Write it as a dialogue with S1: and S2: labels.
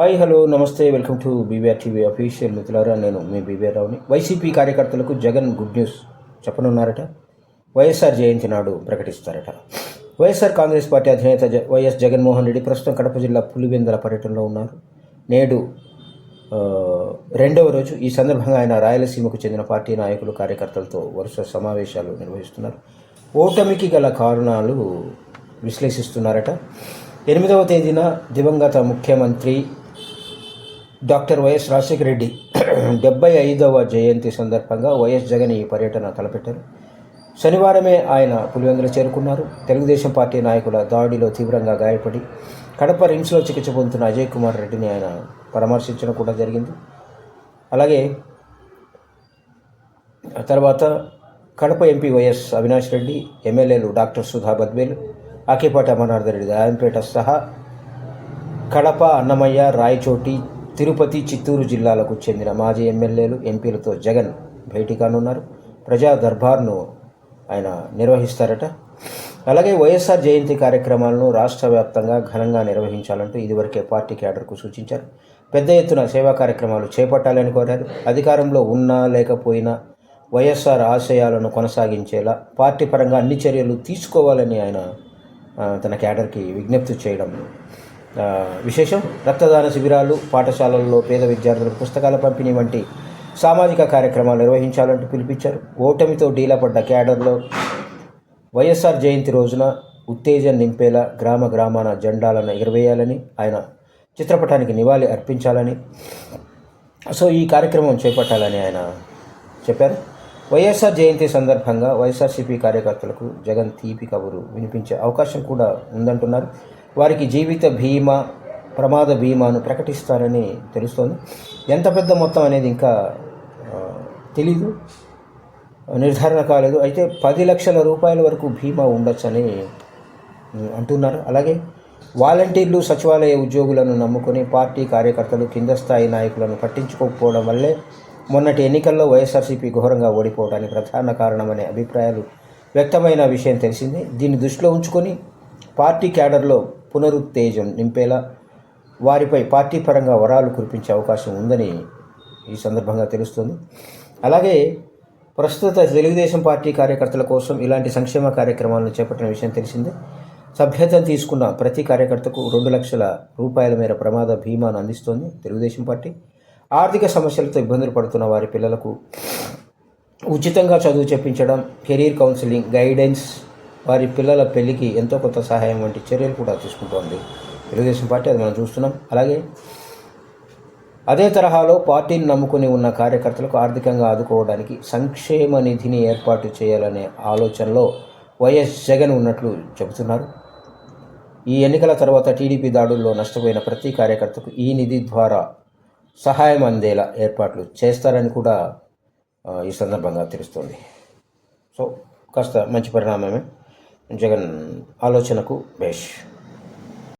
S1: Hi hello namaste welcome to BBR TV official మిత్రులారా నేను మీ బీబీఆర్ రావుని వైసీపీ కార్యకర్తలకు జగన్ గుడ్ న్యూస్ చెప్పనున్నారట. వైఎస్ఆర్ జయంతి నాడు ప్రకటిస్తారట. వైఎస్ఆర్ కాంగ్రెస్ పార్టీ అధినేత జ వైఎస్ జగన్మోహన్ రెడ్డి ప్రస్తుతం కడప జిల్లా పులివెందుల పర్యటనలో ఉన్నారు. నేడు రెండవ రోజు ఈ సందర్భంగా ఆయన రాయలసీమకు చెందిన పార్టీ నాయకులు కార్యకర్తలతో వరుస సమావేశాలు నిర్వహిస్తున్నారు. ఓటమికి గల కారణాలు విశ్లేషిస్తున్నారట. ఎనిమిదవ తేదీన దివంగత ముఖ్యమంత్రి డాక్టర్ వైఎస్ రాజశేఖర రెడ్డి డెబ్బై ఐదవ జయంతి సందర్భంగా వైఎస్ జగన్ ఈ పర్యటన తలపెట్టారు. శనివారమే ఆయన పులివెందులు చేరుకున్నారు. తెలుగుదేశం పార్టీ నాయకుల దాడిలో తీవ్రంగా గాయపడి కడప రిమ్స్లో చికిత్స పొందుతున్న అజయ్ కుమార్ రెడ్డిని ఆయన పరామర్శించడం కూడా జరిగింది. అలాగే తర్వాత కడప ఎంపీ వైఎస్ అవినాష్ రెడ్డి ఎమ్మెల్యేలు డాక్టర్ సుధా బద్వేలు అఖిపాటి అమర్నాథ్ రెడ్డి రాయంపేట సహా కడప అన్నమయ్య రాయచోటి తిరుపతి చిత్తూరు జిల్లాలకు చెందిన మాజీ ఎమ్మెల్యేలు ఎంపీలతో జగన్ భేటీ కానున్నారు ప్రజా దర్బార్ను ఆయన నిర్వహిస్తారట. అలాగే వైఎస్ఆర్ జయంతి కార్యక్రమాలను రాష్ట్ర వ్యాప్తంగా ఘనంగా నిర్వహించాలంటూ ఇదివరకే పార్టీ క్యాడర్కు సూచించారు. పెద్ద ఎత్తున సేవా కార్యక్రమాలు చేపట్టాలని కోరారు. అధికారంలో ఉన్నా లేకపోయినా వైఎస్ఆర్ ఆశయాలను కొనసాగించేలా పార్టీ పరంగా అన్ని చర్యలు తీసుకోవాలని ఆయన తన క్యాడర్కి విజ్ఞప్తి చేయడం విశేషం రక్తదాన శిబిరాలు పాఠశాలల్లో పేద విద్యార్థులకు పుస్తకాల పంపిణీ వంటి సామాజిక కార్యక్రమాలు నిర్వహించాలంటూ పిలిపించారు. ఓటమితో డీలపడ్డ క్యాడర్లో వైఎస్ఆర్ జయంతి రోజున ఉత్తేజం నింపేలా గ్రామ గ్రామాన జెండాలను ఎగరవేయాలని ఆయన చిత్రపటానికి నివాళి అర్పించాలని సో ఈ కార్యక్రమం చేపట్టాలని ఆయన చెప్పారు. వైఎస్ఆర్ జయంతి సందర్భంగా వైఎస్ఆర్సీపీ కార్యకర్తలకు జగన్ తీపి కబురు వినిపించే అవకాశం కూడా ఉందంటున్నారు. వారికి జీవిత బీమా ప్రమాద బీమాను ప్రకటిస్తారని తెలుస్తోంది. ఎంత పెద్ద మొత్తం అనేది ఇంకా తెలీదు నిర్ధారణ కాలేదు. అయితే పది లక్షల రూపాయల వరకు బీమా ఉండొచ్చని అంటున్నారు. అలాగే వాలంటీర్లు సచివాలయ ఉద్యోగులను నమ్ముకొని పార్టీ కార్యకర్తలు కింద స్థాయి నాయకులను పట్టించుకోకపోవడం వల్లే మొన్నటి ఎన్నికల్లో వైఎస్ఆర్సీపీ ఘోరంగా ఓడిపోవడానికి ప్రధాన కారణమనే అభిప్రాయాలు వ్యక్తమైన విషయం తెలిసింది. దీన్ని దృష్టిలో ఉంచుకొని పార్టీ క్యాడర్లో పునరుత్తేజం నింపేలా వారిపై పార్టీ పరంగా వరాలు కురిపించే అవకాశం ఉందని ఈ సందర్భంగా తెలుస్తుంది. అలాగే ప్రస్తుత తెలుగుదేశం పార్టీ కార్యకర్తల కోసం ఇలాంటి సంక్షేమ కార్యక్రమాలను చేపట్టిన విషయం తెలిసిందే. సభ్యతను తీసుకున్న ప్రతి కార్యకర్తకు రెండు లక్షల రూపాయల మేర ప్రమాద బీమాను అందిస్తోంది తెలుగుదేశం పార్టీ. ఆర్థిక సమస్యలతో ఇబ్బందులు పడుతున్న వారి పిల్లలకు ఉచితంగా చదువు చెప్పించడం కెరీర్ కౌన్సిలింగ్ గైడెన్స్ వారి పిల్లల పెళ్ళికి ఎంతో కొంత సహాయం వంటి చర్యలు కూడా తీసుకుంటోంది. తెలుగుదేశం పార్టీ అది మనం చూస్తున్నాం. అలాగే అదే తరహాలో పార్టీని నమ్ముకుని ఉన్న కార్యకర్తలకు ఆర్థికంగా ఆదుకోవడానికి సంక్షేమ నిధిని ఏర్పాటు చేయాలనే ఆలోచనలో వైఎస్ జగన్ ఉన్నట్లు చెబుతున్నారు. ఈ ఎన్నికల తర్వాత టీడీపీ దాడుల్లో నష్టపోయిన ప్రతి కార్యకర్తకు ఈ నిధి ద్వారా సహాయం అందేలా ఏర్పాట్లు చేస్తారని కూడా ఈ సందర్భంగా తెలుస్తుంది. సో కాస్త మంచి పరిణామమే. జగన్ ఆలోచనకు బేష్.